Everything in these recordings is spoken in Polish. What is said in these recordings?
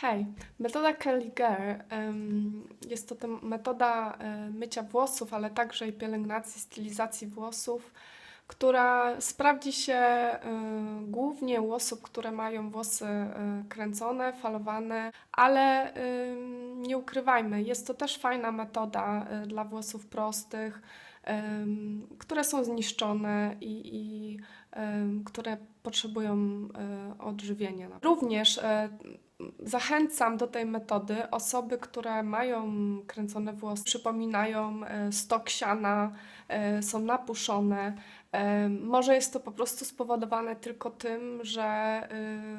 Hej, metoda Kelly Gare em, jest to metoda e, mycia włosów, ale także i pielęgnacji, stylizacji włosów, która sprawdzi się e, głównie u osób, które mają włosy e, kręcone, falowane, ale nie ukrywajmy, jest to też fajna metoda dla włosów prostych, które są zniszczone i, i które potrzebują odżywienia. Również Zachęcam do tej metody osoby, które mają kręcone włosy, przypominają e, stok siana, e, są napuszone. E, Może jest to po prostu spowodowane tylko tym, że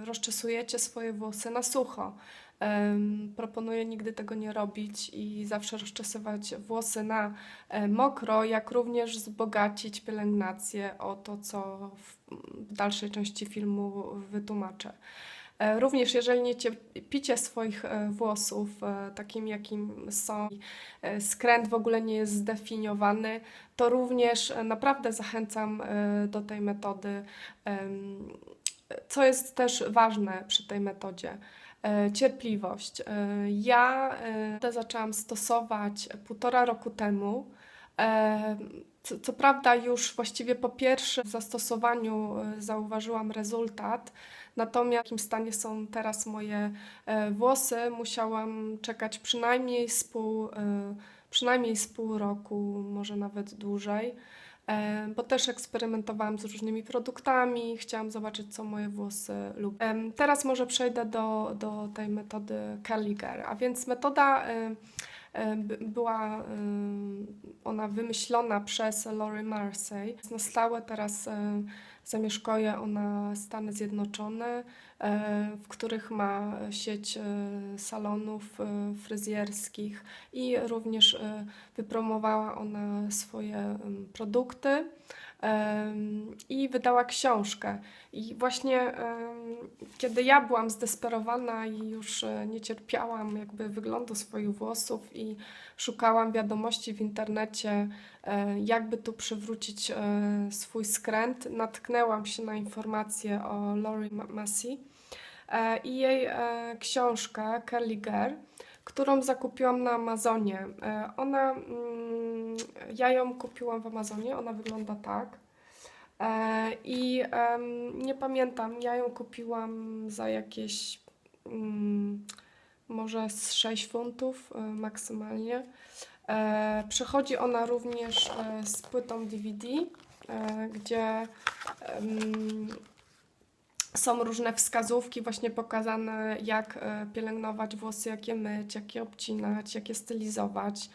rozczesujecie swoje włosy na sucho. Proponuję nigdy tego nie robić i zawsze rozczesywać włosy na mokro, jak również wzbogacić pielęgnację o to, co w dalszej części filmu wytłumaczę. E, Również jeżeli nie cierpicie swoich e, włosów e, takim, jakim są, skręt w ogóle nie jest zdefiniowany, to również naprawdę zachęcam do tej metody. Co jest też ważne przy tej metodzie? Cierpliwość. Ja zaczęłam stosować półtora roku temu. Co, co prawda, już właściwie po pierwszym zastosowaniu e, zauważyłam rezultat, Natomiast w jakim stanie są teraz moje e, włosy, musiałam czekać przynajmniej z pół, e, przynajmniej z pół roku, może nawet dłużej, bo też eksperymentowałam z różnymi produktami, chciałam zobaczyć, co moje włosy lubią. Teraz może przejdę do, do tej metody Kelliger, a więc metoda była e, ona wymyślona przez Lori Marsey. Na stałe teraz e, zamieszkuje ona Stany Zjednoczone, e, w których ma sieć e, salonów e, fryzjerskich i również e, wypromowała ona swoje produkty i wydała książkę. I właśnie kiedy ja byłam zdesperowana i już e, nie cierpiałam jakby wyglądu swoich włosów i szukałam wiadomości w internecie, e, jakby tu przywrócić e, swój skręt, natknęłam się na informacje o Lori Ma- Massey i jej książkę Kelly Gare, którą zakupiłam na Amazonie. E, Ona, mm, ja ją kupiłam w Amazonie, ona wygląda tak. E, I nie pamiętam, ja ją kupiłam za jakieś mm, może z 6 funtów e, maksymalnie. Przychodzi ona również z płytą DVD, gdzie są różne wskazówki właśnie pokazane, jak e, pielęgnować włosy, jak je myć, jak je obcinać, jak je stylizować,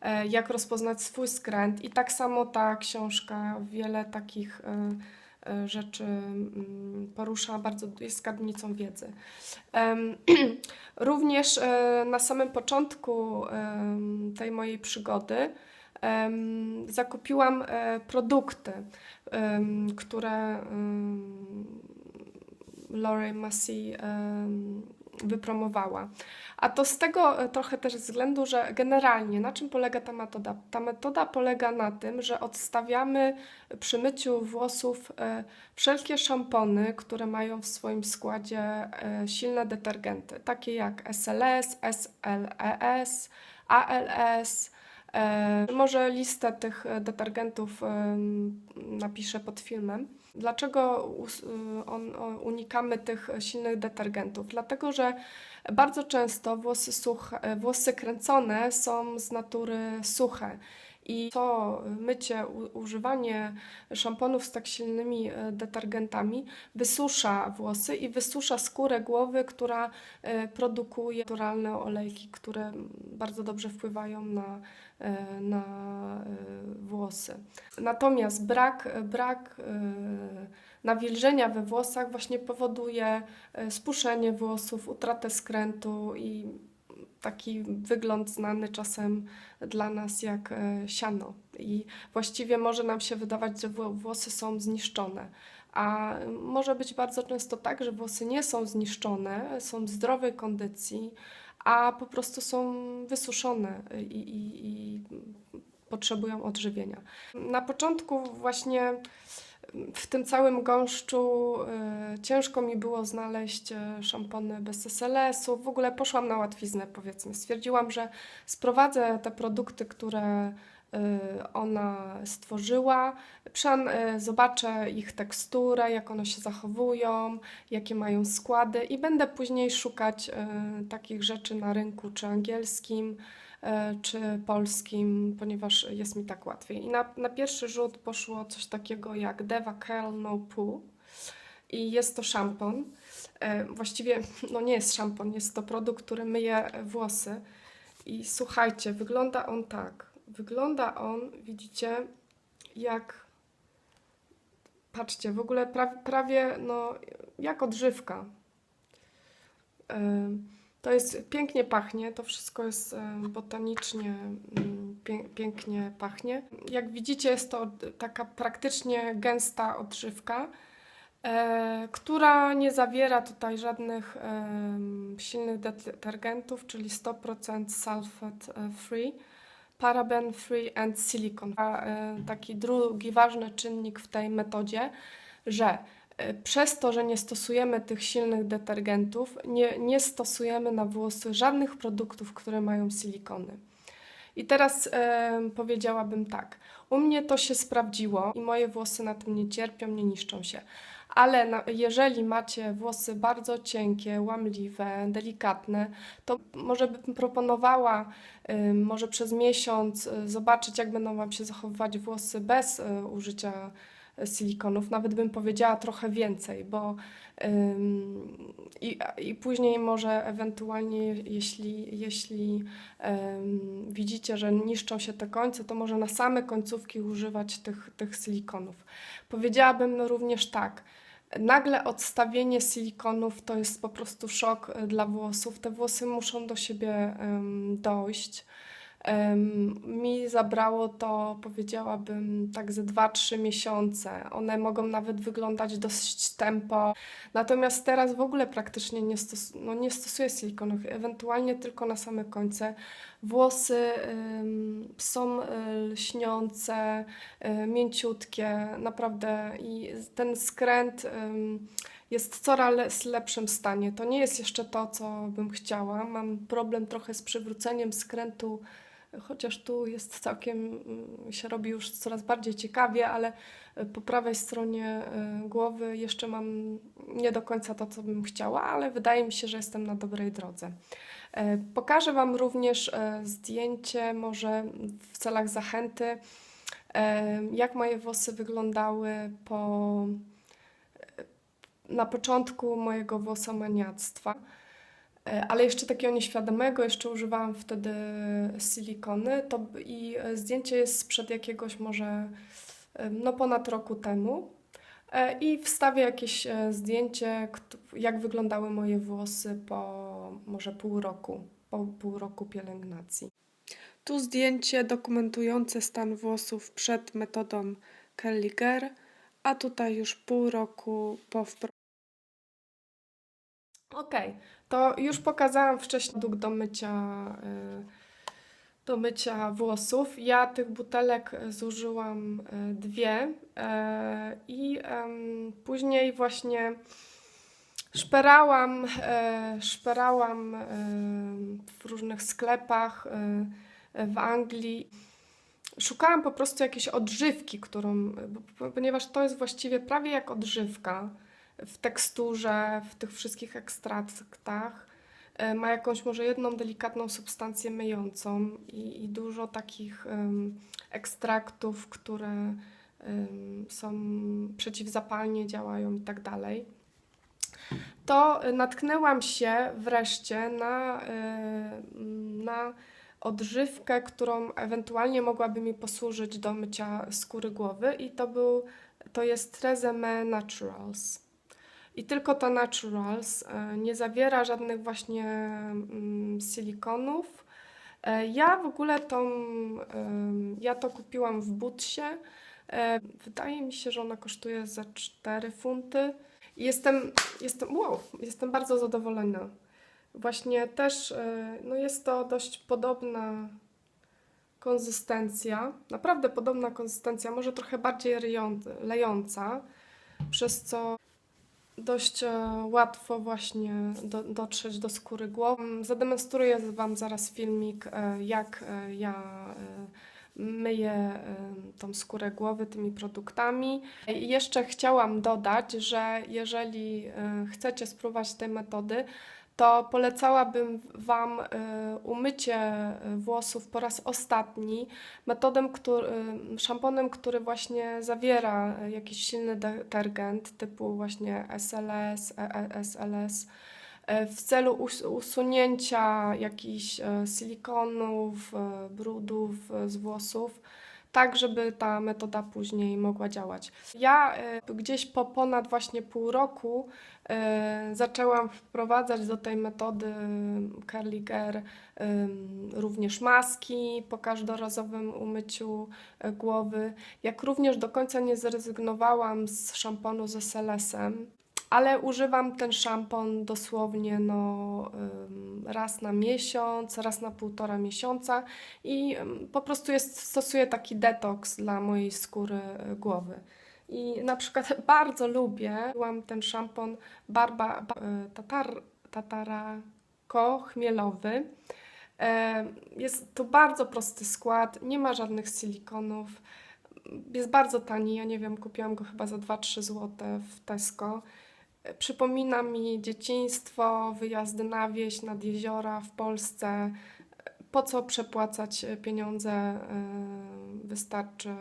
e, jak rozpoznać swój skręt. I tak samo ta książka wiele takich e, rzeczy mm, porusza, bardzo jest skarbnicą wiedzy. Również na samym początku tej mojej przygody zakupiłam produkty, które Lori Massey wypromowała. A to z tego e, trochę też względu, że generalnie na czym polega ta metoda? Ta metoda polega na tym, że odstawiamy przy myciu włosów e, wszelkie szampony, które mają w swoim składzie e, silne detergenty, takie jak SLS, SLES, ALS. Może listę tych detergentów napiszę pod filmem. Dlaczego y, unikamy tych silnych detergentów? Dlatego, że bardzo często włosy, suche, e, włosy kręcone są z natury suche. I to mycie, używanie szamponów z tak silnymi e, detergentami wysusza włosy i wysusza skórę głowy, która produkuje naturalne olejki, które bardzo dobrze wpływają na, na e, włosy. Natomiast brak, brak e, nawilżenia we włosach właśnie powoduje e, spuszczenie włosów, utratę skrętu i taki wygląd znany czasem dla nas jak e, siano. I właściwie może nam się wydawać, że wło- włosy są zniszczone. A może być bardzo często tak, że włosy nie są zniszczone, są w zdrowej kondycji, a po prostu są wysuszone i, i, i potrzebują odżywienia. Na początku właśnie w tym całym gąszczu e, ciężko mi było znaleźć e, szampony bez SLS-u. W ogóle poszłam na łatwiznę, powiedzmy. Stwierdziłam, że sprowadzę te produkty, które ona stworzyła, przean- e, zobaczę ich teksturę, jak one się zachowują, jakie mają składy i będę później szukać e, takich rzeczy na rynku, czy angielskim, czy polskim, ponieważ jest mi tak łatwiej. I na, na pierwszy rzut poszło coś takiego jak Deva Curl No Poo i jest to szampon. Właściwie no nie jest szampon, jest to produkt, który myje włosy. I słuchajcie, wygląda on tak. Wygląda on, widzicie, jak. Patrzcie, w ogóle prawie, prawie no, jak odżywka. To jest pięknie pachnie, to wszystko jest botanicznie mm, pię, pięknie pachnie. Jak widzicie, jest to taka praktycznie gęsta odżywka, e, która nie zawiera tutaj żadnych silnych detergentów, czyli 100% sulfate e, free, paraben free and silicon. A, e, taki drugi ważny czynnik w tej metodzie, że e, przez to, że nie stosujemy tych silnych detergentów, nie, nie stosujemy na włosy żadnych produktów, które mają silikony. I teraz em, powiedziałabym tak. U mnie to się sprawdziło i moje włosy na tym nie cierpią, nie niszczą się. Ale na, jeżeli macie włosy bardzo cienkie, łamliwe, delikatne, to może bym proponowała ym, może przez miesiąc y, zobaczyć, jak będą Wam się zachowywać włosy bez y, użycia y, silikonów. Nawet bym powiedziała trochę więcej, bo ym, i, i później może ewentualnie, jeśli, jeśli em, widzicie, że niszczą się te końce, to może na same końcówki używać tych, tych silikonów. Powiedziałabym również tak. Nagle odstawienie silikonów to jest po prostu szok e, dla włosów. Te włosy muszą do siebie dojść. Mi zabrało to, powiedziałabym, tak ze 2-3 miesiące. One mogą nawet wyglądać dosyć tempo. Natomiast teraz w ogóle praktycznie nie, stos no nie stosuję silikonów, ewentualnie tylko na same końce. Włosy są y, lśniące, y, mięciutkie, naprawdę i ten skręt jest w coraz lepszym stanie. To nie jest jeszcze to, co bym chciała. Mam problem trochę z przywróceniem skrętu, chociaż tu jest całkiem, mm, się robi już coraz bardziej ciekawie, ale y, po prawej stronie y, głowy jeszcze mam nie do końca to, co bym chciała, ale wydaje mi się, że jestem na dobrej drodze. E, Pokażę Wam również e, zdjęcie, może w celach zachęty, e, jak moje włosy wyglądały po, na początku mojego włosomaniactwa. E, Ale jeszcze takiego nieświadomego, jeszcze używałam wtedy silikony. To, I e, zdjęcie jest sprzed jakiegoś może e, no ponad roku temu. I wstawię jakieś zdjęcie, jak wyglądały moje włosy po może pół roku, po pół roku pielęgnacji. Tu zdjęcie dokumentujące stan włosów przed metodą Kelliger, a tutaj już pół roku po. Okej, to już pokazałam wcześniej produkt do mycia, y, do mycia włosów. Ja tych butelek zużyłam y, dwie y, i później właśnie szperałam, szperałam w różnych sklepach w Anglii. Szukałam po prostu jakiejś odżywki, którą, ponieważ to jest właściwie prawie jak odżywka w teksturze, w tych wszystkich ekstraktach. E, Ma jakąś może jedną delikatną substancję myjącą i, i dużo takich em, ekstraktów, które em, są przeciwzapalnie działają i tak dalej to natknęłam się wreszcie na, mm, na odżywkę, którą ewentualnie mogłaby mi posłużyć do mycia skóry głowy i to był, to jest Tresemme Naturals. I tylko to Naturals y, nie zawiera żadnych właśnie mm, silikonów. E, Ja w ogóle tą, ym, ja to kupiłam w Butsie. E, Wydaje mi się, że ona kosztuje za 4 funty. Jestem, jestem, wow, jestem bardzo zadowolona. Właśnie też, e, no jest to dość podobna, konsystencja, naprawdę podobna konsystencja, może trochę bardziej lejąca, przez co dość e, łatwo właśnie do, dotrzeć do skóry głowy. Zademonstruję Wam zaraz filmik, e, jak e, ja myję tą skórę głowy tymi produktami. I jeszcze chciałam dodać, że jeżeli chcecie spróbować tej metody, to polecałabym Wam e, umycie e, włosów po raz ostatni metodem, który, y, szamponem, który właśnie zawiera y, jakiś silny detergent typu właśnie SLS, e- SLS e, w celu us- usunięcia jakichś silikonów, brudów z włosów, tak żeby ta metoda później mogła działać. Ja e, gdzieś po ponad właśnie pół roku e, zaczęłam wprowadzać do tej metody Girl ym, również maski po każdorazowym umyciu głowy, jak również do końca nie zrezygnowałam z szamponu z SLS-em, ale używam ten szampon dosłownie no, raz na miesiąc, raz na półtora miesiąca i po prostu jest, stosuję taki detoks dla mojej skóry e, głowy. I na przykład bardzo lubię, mam ten szampon Barba, ba, e, tatar, Tatarako chmielowy. E, Jest to bardzo prosty skład, nie ma żadnych silikonów. Jest bardzo tani, ja nie wiem, kupiłam go chyba za 2-3 zł w Tesco. Przypomina mi dzieciństwo, wyjazdy na wieś, nad jeziora w Polsce. Po co przepłacać pieniądze? E, Wystarczy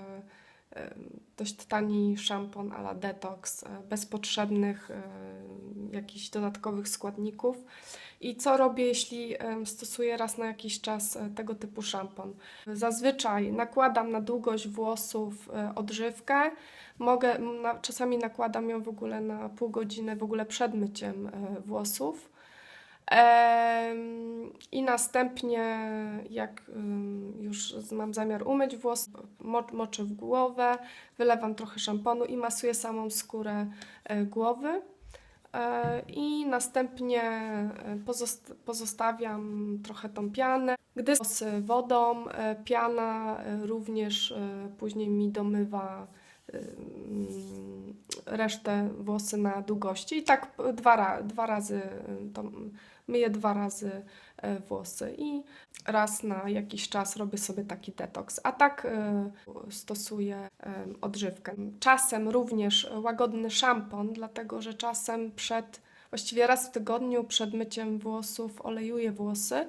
dość tani szampon a la detox, e, bez potrzebnych e, jakichś dodatkowych składników. I co robię, jeśli stosuję raz na jakiś czas e, tego typu szampon? Zazwyczaj nakładam na długość włosów odżywkę. Mogę, czasami nakładam ją w ogóle na pół godziny, w ogóle przed myciem włosów. I następnie, jak już z- mam zamiar umyć włos, mo- moczę w głowę, wylewam trochę szamponu i masuję samą skórę e, głowy. E, I następnie e, pozost- pozostawiam trochę tą pianę. Gdy włosy wodą, piana również później mi domywa resztę włosy na długości. I tak dwa, dwa razy to myję dwa razy e, włosy i raz na jakiś czas robię sobie taki detoks. A tak e, stosuję e, odżywkę. Czasem również łagodny szampon, dlatego że czasem przed, właściwie raz w tygodniu przed myciem włosów olejuję włosy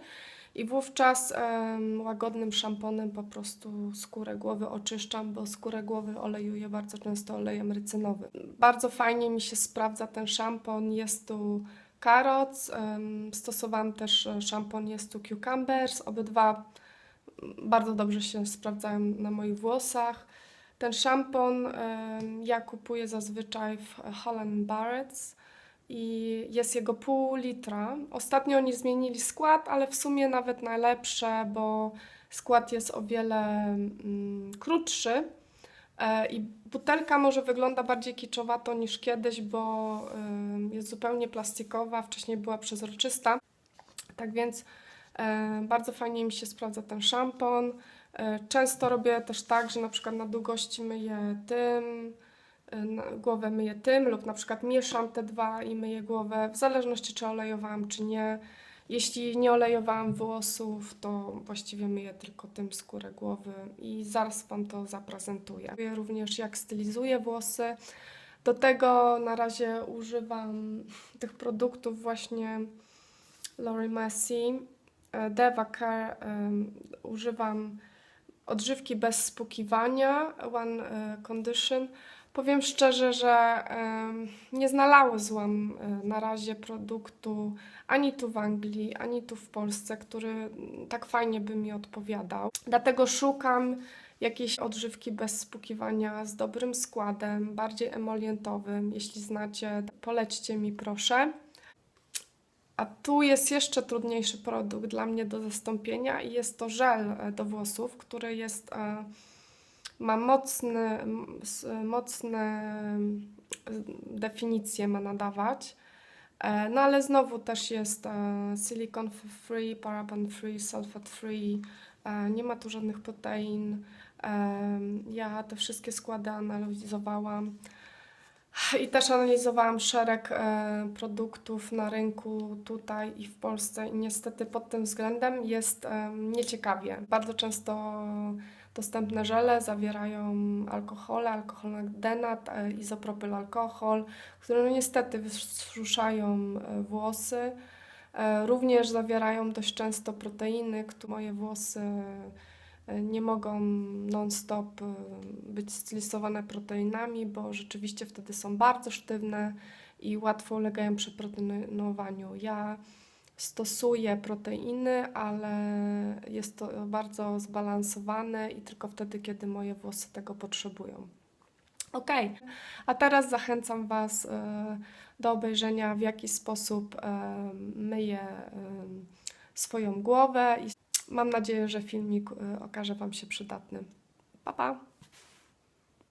i wówczas em, łagodnym szamponem po prostu skórę głowy oczyszczam, bo skórę głowy olejuję bardzo często olejem rycynowym. Bardzo fajnie mi się sprawdza ten szampon, jest tu karoc, stosowałam też e, szampon, jest tu cucumbers, obydwa bardzo dobrze się sprawdzają na moich włosach. Ten szampon ja kupuję zazwyczaj w Holland Barrett's i jest jego pół litra. Ostatnio oni zmienili skład, ale w sumie nawet najlepsze, bo skład jest o wiele mm, krótszy. E, I butelka może wygląda bardziej kiczowato niż kiedyś, bo em, jest zupełnie plastikowa, wcześniej była przezroczysta. Tak więc e, bardzo fajnie mi się sprawdza ten szampon. E, często robię też tak, że na przykład na długości myję tym, e, głowę myję tym, lub na przykład mieszam te dwa i myję głowę, w zależności czy olejowałam, czy nie. Jeśli nie olejowałam włosów, to właściwie myję tylko tym skórę głowy i zaraz Wam to zaprezentuję. Mówię również jak stylizuję włosy. Do tego na razie używam tych produktów właśnie Lori Messi, e, Deva Care. Używam odżywki bez spukiwania, One e, Condition. Powiem szczerze, że nie znalazłam e, na razie produktu ani tu w Anglii, ani tu w Polsce, który tak fajnie by mi odpowiadał. Dlatego szukam jakiejś odżywki bez spukiwania z dobrym składem, bardziej emolientowym. Jeśli znacie, polećcie mi proszę. A tu jest jeszcze trudniejszy produkt dla mnie do zastąpienia i jest to żel e, do włosów, który jest, e, ma mocne mm, definicje ma nadawać. E, No ale znowu też jest e, silicon free, paraben free, sulfate free, E, Nie ma tu żadnych protein. Ja te wszystkie składy analizowałam. I też analizowałam szereg produktów na rynku tutaj i w Polsce i niestety pod tym względem jest nieciekawie. Bardzo często dostępne żele zawierają alkohole, alkohologdenat, e, izopropylalkohol, które no niestety wzruszają e, włosy. E, Również zawierają dość często proteiny, które moje włosy nie mogą non-stop być stylizowane proteinami, bo rzeczywiście wtedy są bardzo sztywne i łatwo ulegają przeproteinowaniu. Ja stosuję proteiny, ale jest to bardzo zbalansowane i tylko wtedy, kiedy moje włosy tego potrzebują. Ok, a teraz zachęcam Was e, do obejrzenia, w jaki sposób e, myję e, swoją głowę i mam nadzieję, że filmik okaże Wam się przydatny. Pa, pa!